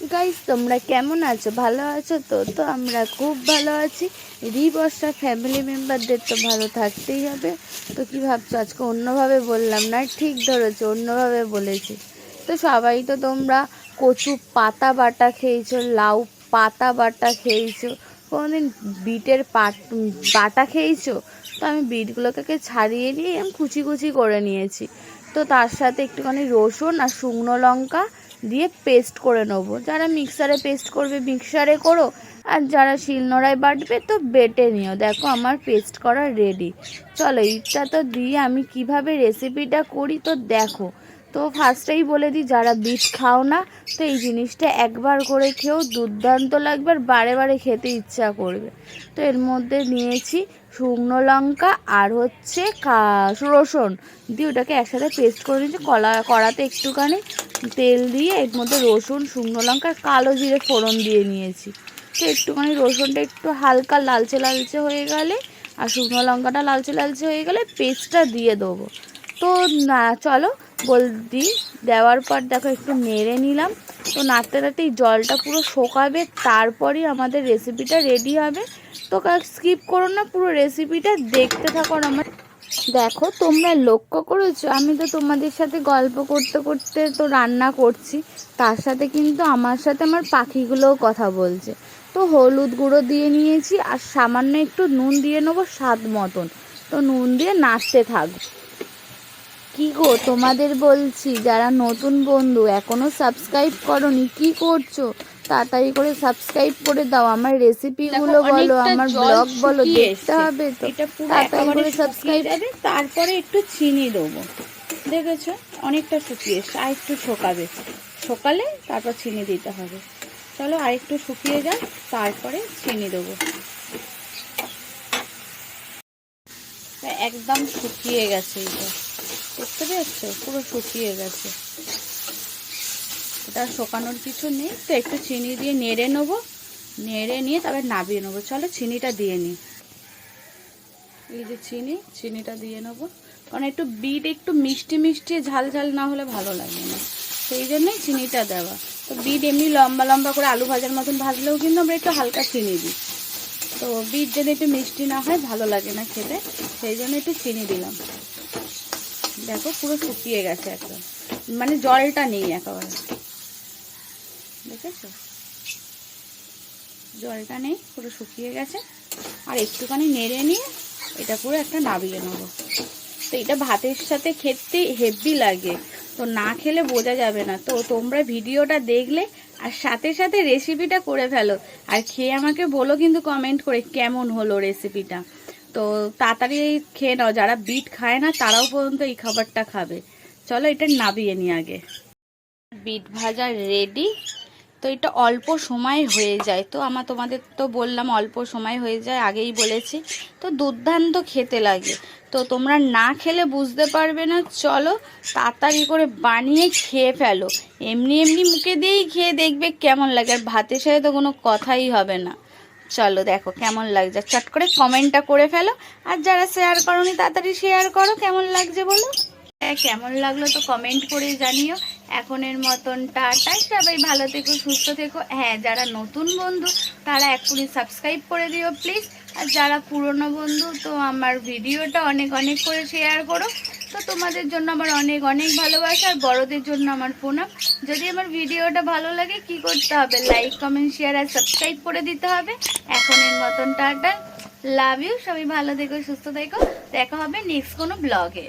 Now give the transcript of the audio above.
Guys তোমরা কেমন আছো? ভালো আছো তো? তো আমরা খুব ভালো আছি। রি রিবর্ষা ফ্যামিলি মেম্বারদের তো ভালো থাকতেই হবে। তো কী ভাবছ? আজকে অন্যভাবে বললাম না? ঠিক ধরেছো, অন্যভাবে বলেছি। তো সবাই তো তোমরা কচু পাতা বাটা খেয়েছো, লাউ পাতা বাটা খেয়েছো, কোনোদিন বিটের পাট বাটা খেয়েছো? তো আমি বিটগুলোকে ছাড়িয়ে নিয়ে আমি কুচি কুচি করে নিয়েছি। তো তার সাথে একটুখানি রসুন আর শুকনো লঙ্কা দিয়ে পেস্ট করে নেব। যারা মিক্সারে পেস্ট করবে মিক্সারে করো, আর যারা শিলনোড়ায় বাটবে, তো বেটে নিও। দেখো আমার পেস্ট করা রেডি চলো ইটটা তো দিয়ে আমি কীভাবে রেসিপিটা করি, তো দেখো। তো ফার্স্টেই বলে দিই, যারা বিট খাও না, তো এই জিনিসটা একবার করে খেয়েও দুর্দান্ত লাগবে আর বারে বারে খেতে ইচ্ছা করবে। তো এর মধ্যে নিয়েছি শুকনো লঙ্কা আর হচ্ছে রসুন। দিয়ে ওটাকে একসাথে পেস্ট করে নিয়েছি, কলা, কড়াতে একটুখানি তেল দিয়ে এর মধ্যে রসুন, শুকনো লঙ্কা কালো জিরে ফোড়ন দিয়ে নিয়েছি। তো একটুখানি রসুনটা একটু হালকা লালচে লালচে হয়ে গেলে আর শুকনো লঙ্কাটা লালচে লালচে হয়ে গেলে পেস্টটা দিয়ে দেবো। তো না, চলো বল দিই দেওয়ার পর দেখো একটু নেড়ে নিলাম। তো নাড়তে নাড়তে এই জলটা পুরো শোকাবে, তারপরেই আমাদের রেসিপিটা রেডি হবে। তো স্কিপ করো না, পুরো রেসিপিটা দেখতে থাকো আমার। দেখো, তোমরা লক্ষ্য করেছ, আমি তো তোমাদের সাথে গল্প করতে করতে তো রান্না করছি। তার সাথে কিন্তু আমার সাথে আমার পাখিগুলোও কথা বলছে। তো হলুদ গুঁড়ো দিয়ে নিয়েছি, আর সামান্য একটু নুন দিয়ে নেব স্বাদ মতন। তো নুন দিয়ে নাচতে থাকব কি গো? তোমাদের বলছি যারা নতুন বন্ধু এখনও সাবস্ক্রাইব করনি কি করছ? তাড়াতাড়ি করে সাবস্ক্রাইব করে দাও। আমার রেসিপিগুলো বলো আমার ব্লগ বলো দেখতে হবে তো। এটা পুরো তাড়াতাড়ি করে সাবস্ক্রাইব তারপরে একটু চিনি দেবো। দেখেছ? অনেকটা শুকিয়ে এসছে। আর একটু শোকাবে। শোকালে তারপর চিনি দিতে হবে। চলো আর একটু শুকিয়ে যাক তারপরে চিনি দেবো। একদম শুকিয়ে গেছে এটা। দেখতে পেয়েছ পুরো শুকিয়ে গেছে। এটা শোকানোর কিছু নেই। তো একটু চিনি দিয়ে নেড়ে নেব। নেড়ে নিয়ে তবে নাবিয়ে নেব। চলো চিনিটা দিয়ে নিই। এই যে চিনি, চিনিটা দিয়ে নেব। কারণ একটু বিট একটু মিষ্টি মিষ্টি, ঝাল ঝাল না হলে ভালো লাগে না। সেই জন্যই চিনিটা দেওয়া। তো বিট এমনি লম্বা লম্বা করে আলু ভাজার মতন ভাজলেও কিন্তু আমরা একটু হালকা চিনি দিই। তো বিট যদি একটু মিষ্টি না হয়, ভালো লাগে না খেতে। সেই জন্য একটু চিনি দিলাম। দেখো পুরো শুকিয়ে গেছে একদম। মানে জলটা নেই একেবারে। দেখেছ? জলটা নেই, পুরো শুকিয়ে গেছে। আর একটুখানি নেড়ে নিয়ে এটা পুরো একটা নাবিয়ে নেব। তো এটা ভাতের সাথে খেতে হেভি লাগে। তো না খেলে বোঝা যাবে না। তো তোমরা ভিডিওটা দেখলে আর সাথে সাথে রেসিপিটা করে ফেলো। আর খেয়ে আমাকে বলো কিন্তু কমেন্ট করে কেমন হলো রেসিপিটা তো তাড়াতাড়ি খেয়ে নাও, যারা বিট খায় না, তারাও পর্যন্ত এই খাবারটা খাবে। চলো এটা নাবিয়ে নি আগে। বিট ভাজা রেডি তো এটা অল্প সময় হয়ে যায়। তো আমার তোমাদের তো বললাম অল্প সময় হয়ে যায়, আগেই বলেছি। তো দুর্দান্ত খেতে লাগে। তো তোমরা না খেলে বুঝতে পারবে না। চলো তাড়াতাড়ি করে বানিয়ে খেয়ে ফেলো। এমনি এমনি মুখে দিয়েই খেয়ে দেখবে কেমন লাগে। আর ভাতের সাথে তো কোনো কথাই হবে না। চলো দেখো কেমন লাগছে। চট করে কমেন্টটা করে ফেলো। আর যারা শেয়ার করোনি, তাড়াতাড়ি শেয়ার করো। কেমন লাগছে বলো? হ্যাঁ কেমন লাগল তো কমেন্ট করে জানিও। এখনের মতন টাটাই সবাই ভালো থেকো, সুস্থ থেকো। হ্যাঁ যারা নতুন বন্ধু, তারা এখনই সাবস্ক্রাইব করে দিও প্লিজ আর যারা পুরনো বন্ধু, তো আমার ভিডিওটা অনেক অনেক করে শেয়ার করো। তো তোমাদের জন্য আমার অনেক অনেক ভালোবাসা আর বড়দের জন্য আমার প্রণাম। যদি আমার ভিডিওটা ভালো লাগে, কি করতে হবে? লাইক কমেন্ট শেয়ার আর সাবস্ক্রাইব করে দিতে হবে। এখনের মতন টাটা। লাভ ইউ সবাই ভালো থেকো, সুস্থ থেকো। দেখা হবে নেক্সট কোনো ব্লগে